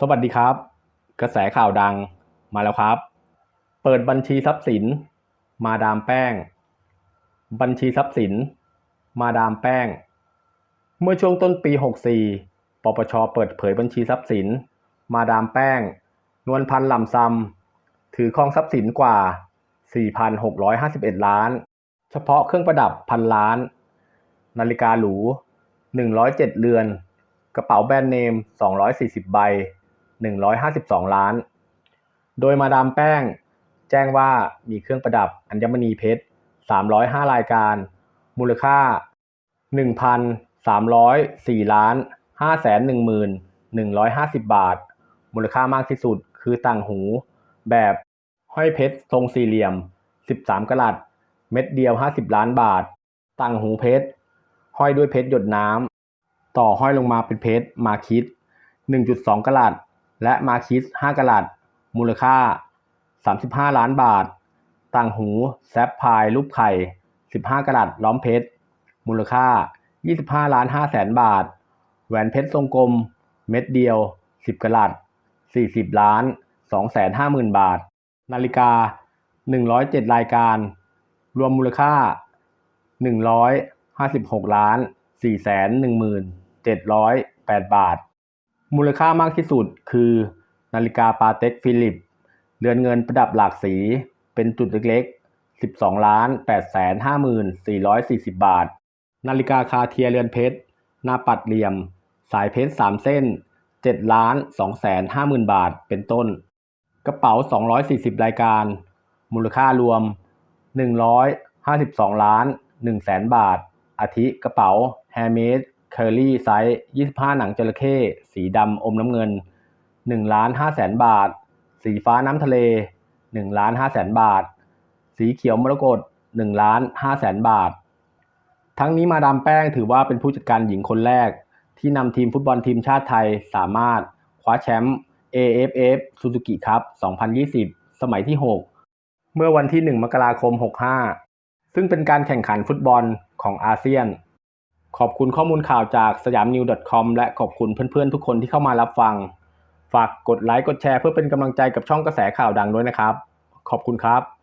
สวัสดีครับ กระแสข่าวดังมาแล้วครับ เปิดบัญชีทรัพย์สิน มาดามแป้ง บัญชีทรัพย์สิน มาดามแป้ง เมื่อช่วงต้นปี 64 ปปช เปิดเผยบัญชีทรัพย์สิน มาดามแป้ง นวลพันธ์ลำซำถือครองทรัพย์สินกว่า 4,651 ล้าน เฉพาะเครื่องประดับพันล้าน นาฬิกาหรู 107 เรือน กระเป๋าแบรนด์เนม 240 ใบ 152 ล้าน โดยมาดามแป้ง แจ้งว่ามีเครื่องประดับอัญมณีเพชร 305 รายการ มูลค่า 1,304 ล้าน 511,150 บาท มูลค่ามากที่สุดคือต่างหู แบบห้อยเพชรทรงสี่เหลี่ยม 13กะรัตเม็ดเดียว 50 ล้านบาท ต่างหูเพชร ห้อยด้วยเพชรหยดน้ำต่อห้อยลงมาเป็นเพชรมาคิด 1.2กะรัต และมาคิด5กะรัตมูลค่า 35 ล้านบาท ต่างหูแซฟพายรูปไข่ 15กะรัตล้อมเพชร มูลค่า 25 ล้าน5แสนบาท แหวนเพชรทรงกลม เม็ดเดียว 10กะรัต40 ล้าน2แสน5หมื่นบาท นาฬิกา 107 รายการ รวมมูลค่า 156 ล้าน4แสน1หมื่น708 บาท มูลค่ามากที่สุดคือนาฬิกาปาเต็กฟิลิป เรือนเงินประดับหลากสี เป็นจุดเล็กๆ 12ล้าน8แสน5หมื่น440 บาท นาฬิกาคาเทียเรือนเพชร หน้าปัดเหลี่ยม สายเพชร3เส้น7ล้าน2แสน5หมื่นบาท เป็นต้น กระเป๋า 240 รายการ มูลค่ารวม 152 ล้าน1แสนบาทอาทิกระเป๋าแฮมเมส Hermes Curly ไซส์25 หนังจระเข้สีดำอมน้ำเงิน1ล้าน5แสนบาท สีฟ้าน้ำทะเล1ล้าน5แสนบาท สีเขียวมรกต1ล้าน5แสนบาท ทั้งนี้มาดามแป้งถือว่าเป็นผู้จัดการหญิงคนแรก ที่นำทีมฟุตบอลทีมชาติไทยสามารถคว้าแชมป์ AFF Suzuki Cup 2020 สมัยที่ 6 เมื่อวันที่ 1 มกราคม 65 ซึ่งเป็นการแข่งขันฟุตบอลของอาเซียน ขอบคุณข้อมูลข่าวจากสยามนิว .com และขอบคุณเพื่อนๆ ทุกคนที่เข้ามารับฟัง ฝากกดไลค์กดแชร์เพื่อเป็นกำลังใจกับช่องกระแสข่าวดังด้วยนะครับ ขอบคุณครับ